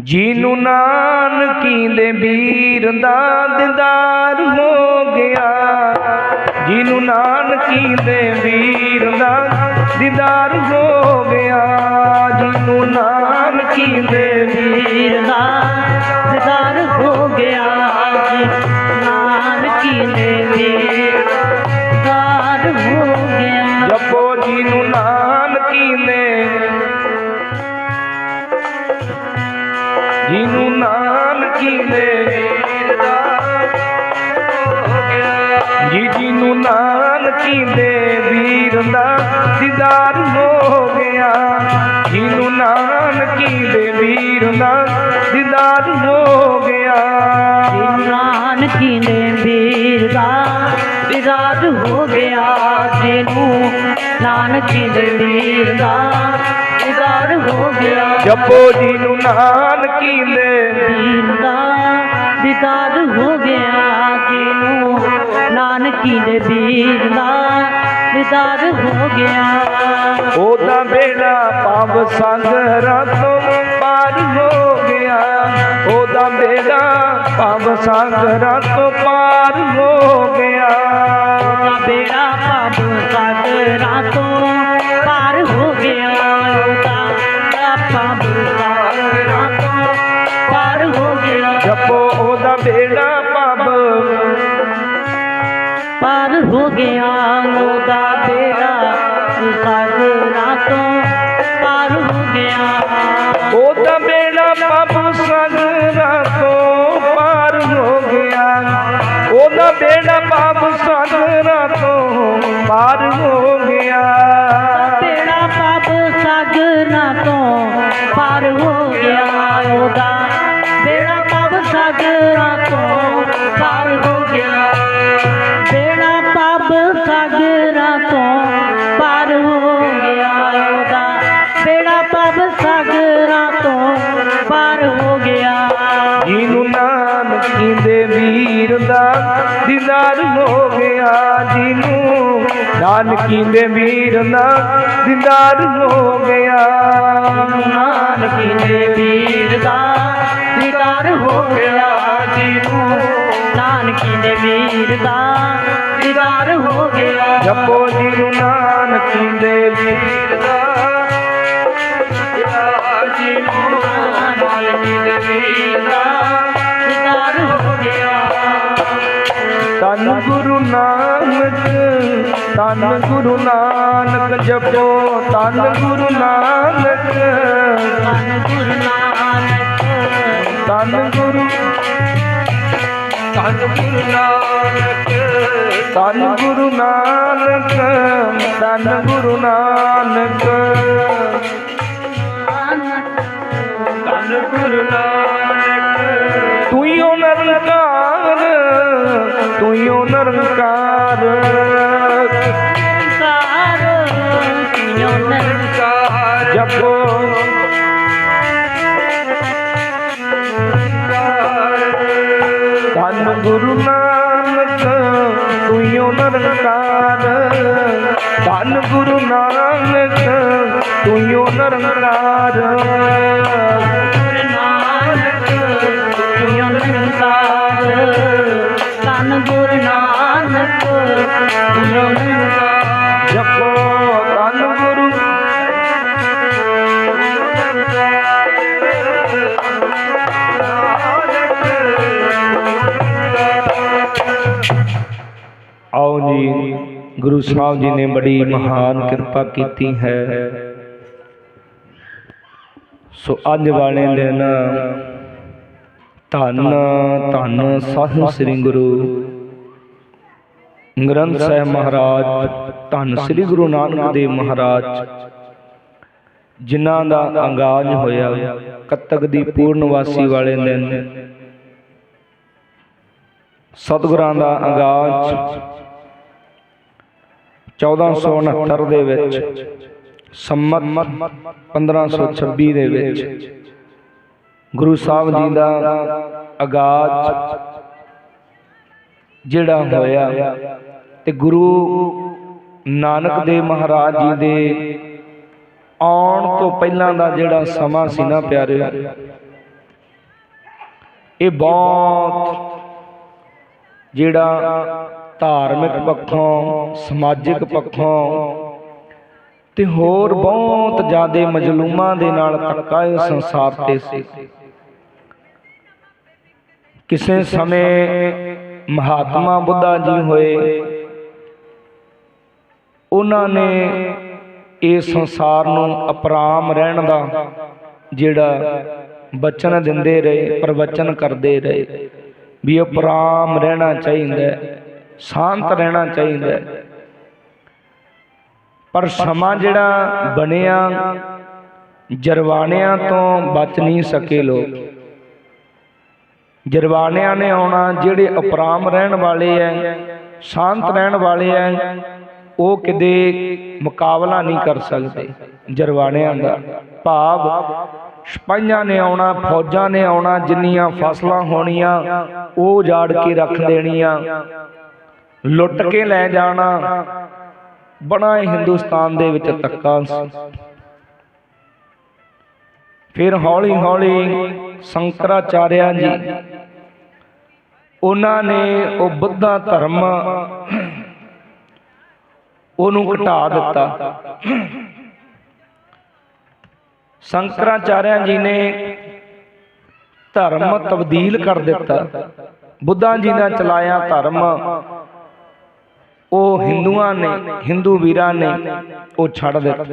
ਜੀਨੂੰ ਨਾਨਕੀ ਦੇ ਵੀਰ ਦਾ ਦਿਦਾਰ ਹੋ ਗਿਆ। ਜੀਨੂੰ ਨਾਨਕੀ ਦੇ ਵੀਰ ਦਾ ਦਿਦਾਰ ਹੋ ਗਿਆ। ਜੀਨੂੰ ਨਾਨਕੀ ਦੇ ਨਾਨਕੀ ਦੇ ਵੀਰ ਦਾ ਦੀਦਾਰ ਹੋ ਗਿਆ। ਜੀਨੂੰ ਨਾਨਕੀ ਦੇ ਵੀਰ ਦਾ ਦੀਦਾਰ ਹੋ ਗਿਆ। ਜੀ ਨਾਨਕੀ ਦੇ ਵੀਰ ਦਾ ਦਿਦਾਰ ਹੋ ਗਿਆ। ਜਿਹਨੂੰ ਨਾਨਕੀ ਦੇ ਵੀਰ ਦਾ ਦਿਦਾਰ ਹੋ ਗਿਆ। ਜਪੋ ਜੀਨੂੰ ਨਾਨਕੀ ਦੇ ਵੀਰ ਦਾ ਦਿਦਾਰ ਹੋ ਗਿਆ। ਨਾਨਕੀ ਦੇ ਵੀਰ ਦਾ ਦਿਦਾਰ ਹੋ ਗਿਆ। ਉਹਦਾ ਬੇੜਾ ਪਾਵ ਸੰਗ ਤੋਂ ਪਾਰ ਹੋ ਗਿਆ। ਉਹਦਾ ਬੇੜਾ ਪਾਵ ਸੰਗ ਤੋਂ ਪਾਰ ਹੋ ਗਿਆ। ਪਾਰ ਹੋ ਗਿਆ ਉਹਦਾ ਬੇੜਾ ਸਾਗਰਾਂ ਤੋਂ ਪਾਰ ਹੋ ਗਿਆ ਉਹਦਾ ਬੇੜਾ ਪਾਵ ਸੰਗਰਾਂ ਤੋਂ ਪਾਰ ਹੋ ਗਿਆ ਉਹਦਾ ਬੇੜਾ ਪਾਵ ਸੰਗਰਾਂ ਤੋਂ ਪਾਰ ਹੋ ਗਿਆ ਬੇੜਾ ਪਾਪ ਸਾਗਰਾਂ ਤੋਂ ਪਾਰ ਹੋ ਸਾਗਰਾਂ ਤੋਂ ਪਾਰ ਹੋ ਗਿਆ ਉਹਦਾ। ਬੇੜਾ ਪਾਪ ਸਾਗਰਾਂ ਤੋਂ ਪਾਰ ਹੋ ਗਿਆ। ਜਿਹਨੂੰ ਨਾਨਕੀ ਦੇ ਵੀਰ ਦਾ ਦੀਦਾਰ ਹੋ ਗਿਆ ਜਿਹਨੂੰ। ਨਾਨਕੀ ਦੇ ਵੀਰ ਦਾ ਦੀਦਾਰ ਹੋ ਗਿਆ। ਨਾਨਕੀ ਦੇ ਵੀਰ ਦਾ ਦੀਦਾਰ ਹੋ ਗਿਆ ਜਿਹਨੂੰ। ਨਾਨਕੀ ਦੇ ਵੀਰ ਦਾ ਹੋ ਗਿਆ ਜਪੋ ਜਿਹਨੂੰ ਨਾਨਕੀ ਦੇ ਵੀਰ ਦਾ ਜਿਹਨੂੰ ਨਾਨਕੀ ਦੇ ਵੀਰ ਦਾ ਦੀਦਾਰ ਹੋ ਗਿਆ। ਤਨ ਗੁਰੂ ਨਾਨਕ ਤਨ ਗੁਰੂ ਨਾਨਕ ਜਪੋ। ਤਨ ਗੁਰੂ ਨਾਨਕ ਮਨ ਗੁਰੂ ਨਾਨਕ। ਤਨ ਗੁਰੂ ਤਨ ਗੁਰੂ ਨਾਨਕ ਤਨ ਗੁਰੂ ਨਾਨਕ। ਤਨ ਗੁਰੂ ਨਾਨਕ। ਤਨ ਗੁਰੂ ਨਾਨਕ ਤੂੰ ਹੀ ਓ ਨਿਰੰਕਾਰ ਤੂੰ ਹੀ ਓ ਨਿਰੰਕਾਰ ਤੂੰ ਹੀ ਓ ਨਿਰੰਕਾਰ ਨਾਨਕ ਕਿਉ ਨਰਕਾਰ ਤਨ ਗੁਰੂ ਨਾਨਕ ਕਿਉ ਨਰਕਾਰ ਜਪੋ ਧੰਨ ਗੁਰੂ ਆਓ ਸੋ ਅੱਜ ਵਾਲੇ ਦਿਨ ਧੰਨ ਧੰਨ ਸਾਹਿਬ ਸ੍ਰੀ ਗੁਰੂ ਗ੍ਰੰਥ ਸਾਹਿਬ ਮਹਾਰਾਜ, ਧੰਨ ਸ੍ਰੀ ਗੁਰੂ ਨਾਨਕ ਦੇਵ ਮਹਾਰਾਜ, ਜਿਨ੍ਹਾਂ ਦਾ ਆਗਾਜ਼ ਹੋਇਆ ਕੱਤਕ ਦੀ ਪੂਰਨਵਾਸੀ ਵਾਲੇ ਦਿਨ। ਸਤਿਗੁਰਾਂ ਦਾ ਅੰਗਾਜ 1469 ਦੇ ਵਿੱਚ ਸੰਮਤ 1526 ਦੇ ਵਿੱਚ ਗੁਰੂ ਸਾਹਿਬ ਜੀ ਦਾ ਆਗਾਜ਼ ਜਿਹੜਾ ਹੋਇਆ ਤੇ ਗੁਰੂ ਨਾਨਕ ਦੇਵ ਮਹਾਰਾਜ ਜੀ ਦੇ ਆਉਣ ਤੋਂ ਪਹਿਲਾਂ ਦਾ ਜਿਹੜਾ ਸਮਾਂ ਸੀ ਨਾ ਪਿਆਰਿਓ ਇਹ ਬਹੁਤ ਜਿਹੜਾ ਧਾਰਮਿਕ ਪੱਖੋਂ, ਸਮਾਜਿਕ ਪੱਖੋਂ ਤੇ ਹੋਰ ਬਹੁਤ ਜ਼ਿਆਦੇ ਮਜਲੂਮਾਂ ਦੇ ਨਾਲ ਧੱਕਾ ਇਸ ਸੰਸਾਰ ਤੇ ਸੀ ਕਿਸੇ ਸਮੇਂ ਮਹਾਤਮਾ ਬੁੱਧਾ ਜੀ ਹੋਏ ਉਹਨਾਂ ਨੇ ਇਸ ਸੰਸਾਰ ਨੂੰ ਅਪਰਾਮ ਰਹਿਣ ਦਾ ਜਿਹੜਾ ਬਚਨ ਦਿੰਦੇ ਰਹੇ ਪ੍ਰਵਚਨ ਕਰਦੇ ਰਹੇ ਵੀ ਅਪਰਾਮ ਰਹਿਣਾ ਚਾਹੀਦਾ ਹੈ, ਸ਼ਾਂਤ ਰਹਿਣਾ ਚਾਹੀਦਾ ਹੈ। ਪਰ ਸਮਾਂ ਜਿਹੜਾ ਬਣਿਆ ਜਰਵਾਣਿਆਂ ਤੋਂ ਬਚ ਨਹੀਂ ਸਕੇ ਲੋਕ। ਜਰਵਾਣਿਆਂ ਨੇ ਆਉਣਾ ਜਿਹੜੇ ਅਪਰਾਮ ਰਹਿਣ ਵਾਲੇ ਐ ਸ਼ਾਂਤ ਰਹਿਣ ਵਾਲੇ ਐ ਉਹ ਕਿਤੇ ਮੁਕਾਬਲਾ ਨਹੀਂ ਕਰ ਸਕਦੇ ਜਰਵਾਣਿਆਂ ਦਾ। ਭਾਵ ਸਿਪਾਹੀਆਂ ਨੇ ਆਉਣਾ ਫੌਜਾਂ ਨੇ ਆਉਣਾ ਜਿੰਨੀਆਂ ਫਸਲਾਂ ਹੋਣੀਆਂ ਉਹ ਉਜਾੜ ਕੇ ਰੱਖ ਦੇਣੀਆਂ। ਲੁੱਟ ਕੇ ਲੈ ਜਾਣਾ ਬੜਾ ਹਿੰਦੁਸਤਾਨ ਦੇ ਵਿੱਚ ਤੱਕਾ ਫਿਰ ਹੌਲੀ ਹੌਲੀ ਸ਼ੰਕਰਾਚਾਰਿਆ ਜੀ, ਉਹਨਾਂ ਨੇ ਉਹ ਬੁੱਧਾ ਧਰਮ ਉਹਨੂੰ ਘਟਾ ਦਿੱਤਾ। ਸ਼ੰਕਰਾਚਾਰਿਆ ਜੀ ਨੇ ਧਰਮ ਤਬਦੀਲ ਕਰ ਦਿੱਤਾ। ਬੁੱਧਾ ਜੀ ਨੇ ਚਲਾਇਆ ਧਰਮ ਉਹ ਹਿੰਦੂਆਂ ਨੇ, ਹਿੰਦੂ ਵੀਰਾਂ ਨੇ ਉਹ ਛੱਡ ਦਿੱਤਾ।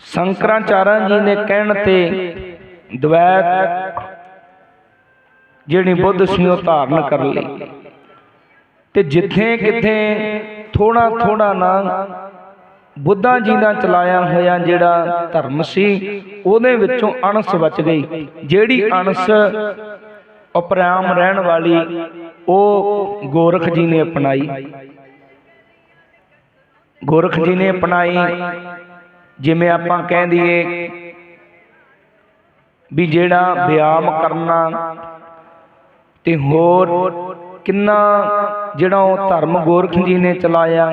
ਸ਼ੰਕਰਾਚਾਰਿਆ ਜੀ ਨੇ ਕਹਿਣ ਤੇ ਦਵੈਤ ਜਿਹੜੀ ਬੁੱਧ ਸੀ ਉਹ ਧਾਰਨ ਕਰ ਲਈ। ਤੇ ਜਿੱਥੇ ਕਿਥੇ ਥੋੜਾ ਥੋੜਾ ਨਾ ਬੁੱਧਾ ਜੀ ਦਾ ਚਲਾਇਆ ਹੋਇਆ ਜਿਹੜਾ ਧਰਮ ਸੀ, ਉਹਦੇ ਵਿੱਚੋਂ ਅਣਸ ਬਚ ਗਈ। ਜਿਹੜੀ ਅਣਸ ਅਪਰਾਮ ਰਹਿਣ ਵਾਲੀ ਉਹ ਗੋਰਖ ਜੀ ਨੇ ਅਪਣਾਈ। ਗੋਰਖ ਜੀ ਨੇ ਅਪਣਾਈ, ਜਿਵੇਂ ਆਪਾਂ ਕਹਿ ਦਈਏ ਵੀ ਜਿਹੜਾ ਵਿਆਮ ਕਰਨਾ ਤੇ ਹੋਰ ਕਿੰਨਾ ਜਿਹੜਾ ਉਹ ਧਰਮ ਗੋਰਖ ਜੀ ਨੇ ਚਲਾਇਆ।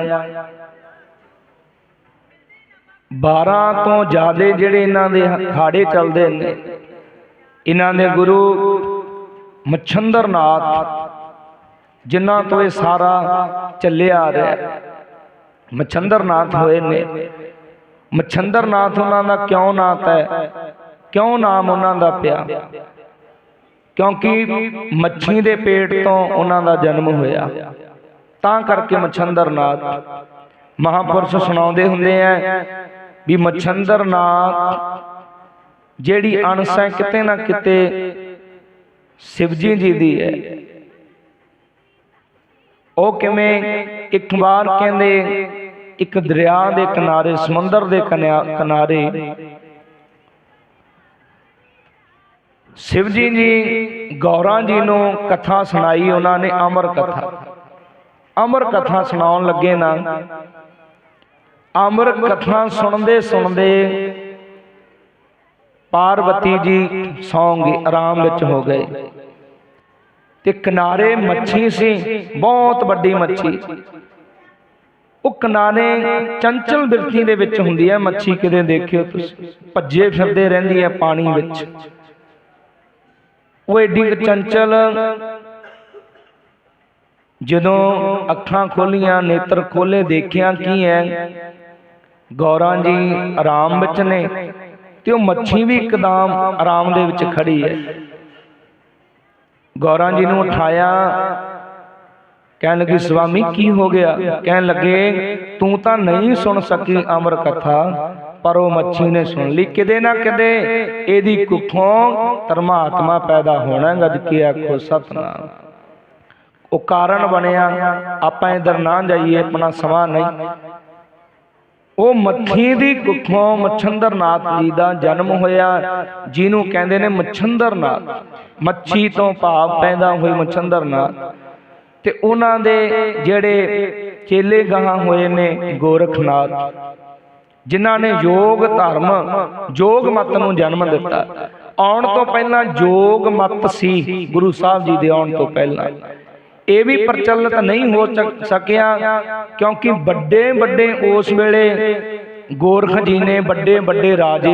12 ਤੋਂ ਜ਼ਿਆਦੇ ਜਿਹੜੇ ਇਹਨਾਂ ਦੇ ਖਾੜੇ ਚੱਲਦੇ ਨੇ, ਇਹਨਾਂ ਦੇ ਗੁਰੂ ਮਛੰਦਰਨਾਥ, ਜਿਨ੍ਹਾਂ ਤੋਂ ਇਹ ਸਾਰਾ ਚੱਲਿਆ ਆ ਰਿਹਾ। ਮਛੰਦਰਨਾਥ ਹੋਏ ਨੇ। ਮਛੰਦਰਨਾਥ ਉਹਨਾਂ ਦਾ ਕਿਉਂ ਨਾਮ ਹੈ ਕਿਉਂ ਨਾਮ ਉਹਨਾਂ ਦਾ ਪਿਆ? ਕਿਉਂਕਿ ਮੱਛੀ ਦੇ ਪੇਟ ਤੋਂ ਉਹਨਾਂ ਦਾ ਜਨਮ ਹੋਇਆ। ਤਾਂ ਕਰਕੇ ਮਛੰਦਰਨਾਥ ਮਹਾਪੁਰਸ਼ ਸੁਣਾਉਂਦੇ ਹੁੰਦੇ ਆ ਵੀ ਮਛੰਦਰਨਾਥ ਜਿਹੜੀ ਅਣਸ ਹੈ ਕਿਤੇ ਨਾ ਕਿਤੇ ਸ਼ਿਵਜੀ ਜੀ ਦੀ ਹੈ। ਉਹ ਕਿਵੇਂ ਇੱਕ ਵਾਰ ਕਹਿੰਦੇ, ਇੱਕ ਦਰਿਆ ਦੇ ਕਿਨਾਰੇ, ਸਮੁੰਦਰ ਦੇ ਕਿਨਾਰੇ ਸ਼ਿਵਜੀ ਜੀ, ਗੌਰਾਂ ਜੀ ਨੂੰ ਕਥਾ ਸੁਣਾਈ, ਉਹਨਾਂ ਨੇ ਅਮਰ ਕਥਾ। ਅਮਰ ਕਥਾ ਸੁਣਾਉਣ ਲੱਗੇ ਨਾ। ਅਮਰ ਕਥਾ ਸੁਣਦੇ ਸੁਣਦੇ ਪਾਰਵਤੀ ਜੀ ਸੌਂਗੇ ਆਰਾਮ ਵਿੱਚ ਹੋ ਗਏ। ਤੇ ਕਿਨਾਰੇ ਮੱਛੀ ਸੀ, ਬਹੁਤ ਵੱਡੀ ਮੱਛੀ। ਉਹ ਕਿਨਾਰੇ ਚੰਚਲ ਬਿਰਤੀ ਦੇ ਵਿੱਚ ਹੁੰਦੀ ਹੈ ਮੱਛੀ, ਕਿਤੇ ਦੇਖਿਓ ਤੁਸੀਂ। ਭੱਜੇ ਫਿਰਦੇ ਰਹਿੰਦੀ ਹੈ ਪਾਣੀ ਵਿੱਚ। ਉਹ ਏਡੀ ਚੰਚਲ, ਜਦੋਂ ਅੱਖਾਂ ਖੋਲੀਆਂ, ਨੇਤਰ ਖੋਲੇ, ਦੇਖਿਆ ਕੀ ਹੈ? ਗੌਰਾਂ ਜੀ ਆਰਾਮ ਵਿੱਚ ਨੇ। ਤੇ ਉਹ ਮੱਛੀ ਵੀ ਇੱਕਦਮ ਆਰਾਮ ਦੇ ਵਿੱਚ ਖੜੀ ਹੈ। ਗੌਰਾਂ ਜੀ ਨੂੰ ਉਠਾਇਆ। ਕਹਿਣ ਲੱਗੀ ਸੁਆਮੀ ਕੀ ਹੋ ਗਿਆ? ਕਹਿਣ ਲੱਗੇ, ਤੂੰ ਤਾਂ ਨਹੀਂ ਸੁਣ ਸਕੀ ਅਮਰ ਕਥਾ, ਪਰ ਉਹ ਮੱਛੀ ਨੇ ਸੁਣ ਲਈ। ਕਿਤੇ ਨਾ ਕਿਤੇ ਇਹਦੀ ਕੁੱਖੋਂ ਧਰਮਾਤਮਾ ਪੈਦਾ ਹੋਣਾ ਗੱਜ ਕੇ ਆਖੋ, ਸਤਨਾਮ। ਉਹ ਕਾਰਨ ਬਣਿਆ, ਆਪਾਂ ਇਧਰ ਨਾ ਜਾਈਏ, ਆਪਣਾ ਸਮਾਂ ਨਹੀਂ। ਉਹ ਮੱਖੀ ਦੀ ਕੁੱਖੋਂ ਮਛੰਦਰਨਾਥ ਜੀ ਦਾ ਜਨਮ ਹੋਇਆ, ਜਿਹਨੂੰ ਕਹਿੰਦੇ ਨੇ ਮਛੰਦਰਨਾਥ। ਮੱਛੀ ਤੋਂ ਭਾਵ ਪੈਦਾ ਹੋਈ ਮਛੰਦਰਨਾਥ। ਤੇ ਉਹਨਾਂ ਦੇ ਜਿਹੜੇ ਚੇਲੇ ਗਾਹਾਂ ਹੋਏ ਨੇ ਗੋਰਖਨਾਥ, ਜਿਨ੍ਹਾਂ ਨੇ ਯੋਗ ਧਰਮ, ਯੋਗ ਮਤ ਨੂੰ ਜਨਮ ਦਿੱਤਾ। ਆਉਣ ਤੋਂ ਪਹਿਲਾਂ ਯੋਗ ਮਤ ਸੀ ਗੁਰੂ ਸਾਹਿਬ ਜੀ ਦੇ ਆਉਣ ਤੋਂ ਪਹਿਲਾਂ। ਇਹ ਵੀ ਪ੍ਰਚਲਿਤ ਨਹੀਂ ਹੋ ਸਕਿਆ, ਕਿਉਂਕਿ ਵੱਡੇ ਵੱਡੇ ਉਸ ਵੇਲੇ ਗੋਰਖ ਜੀ ਨੇ ਵੱਡੇ ਵੱਡੇ ਰਾਜੇ